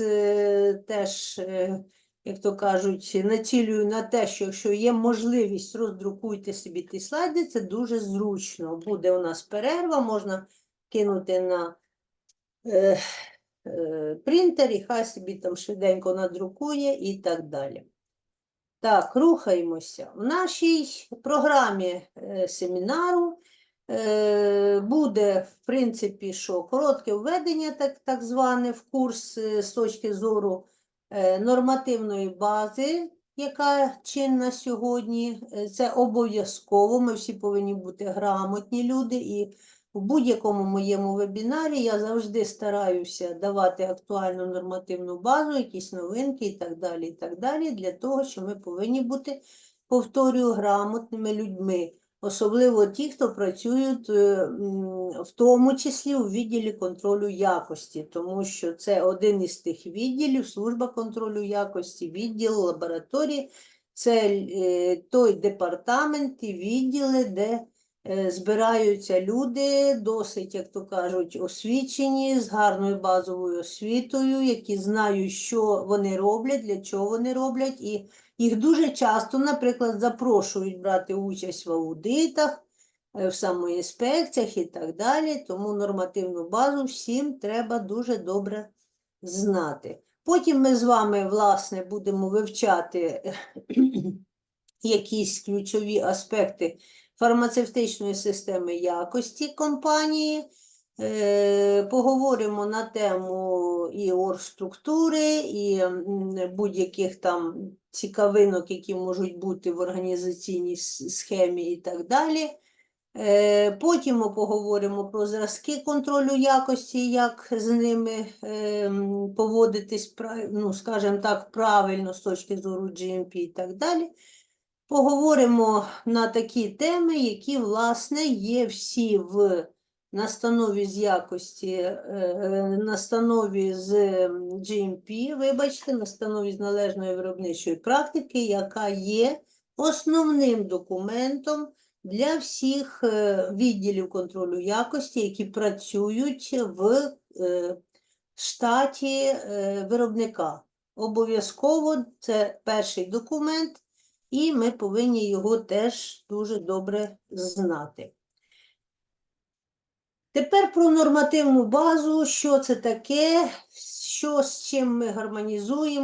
е, теж, е, як то кажуть, націлюю на те, що якщо є можливість, роздрукуйте собі ті слайди, це дуже зручно. Буде у нас перерва, можна кинути на е, е, принтер, і хай собі там швиденько надрукує і так далі. Так, рухаємося. В нашій програмі е, семінару буде, в принципі, що коротке введення, так, так зване, в курс е, з точки зору е, нормативної бази, яка чинна сьогодні. Е, Це обов'язково. Ми всі повинні бути грамотні люди. І в будь-якому моєму вебінарі я завжди стараюся давати актуальну нормативну базу, якісь новинки і так далі, і так далі, для того, що ми повинні бути, повторюю, грамотними людьми. Особливо ті, хто працюють е, в тому числі у відділі контролю якості, тому що це один із тих відділів, служба контролю якості, відділ лабораторії, це е, той департамент і відділи, де збираються люди, досить, як то кажуть, освічені, з гарною базовою освітою, які знають, що вони роблять, для чого вони роблять, і їх дуже часто, наприклад, запрошують брати участь в аудитах, е, в самоінспекціях і так далі. Тому нормативну базу всім треба дуже добре знати. Потім ми з вами, власне, будемо вивчати якісь ключові аспекти фармацевтичної системи якості компанії. Е, Поговоримо на тему і оргструктури, і будь-яких там цікавинок, які можуть бути в організаційній схемі і так далі. Е, Потім ми поговоримо про зразки контролю якості, як з ними е, поводитись, ну, скажімо так, правильно з точки зору GMP і так далі. Поговоримо на такі теми, які, власне, є всі в настанові з якості, е, е, настанові з GMP, вибачте, настанові з належної виробничої практики, яка є основним документом для всіх е, відділів контролю якості, які працюють в штаті виробника. Обов'язково це перший документ, і ми повинні його теж дуже добре знати. Тепер про нормативну базу, що це таке, що з чим ми гармонізуємо.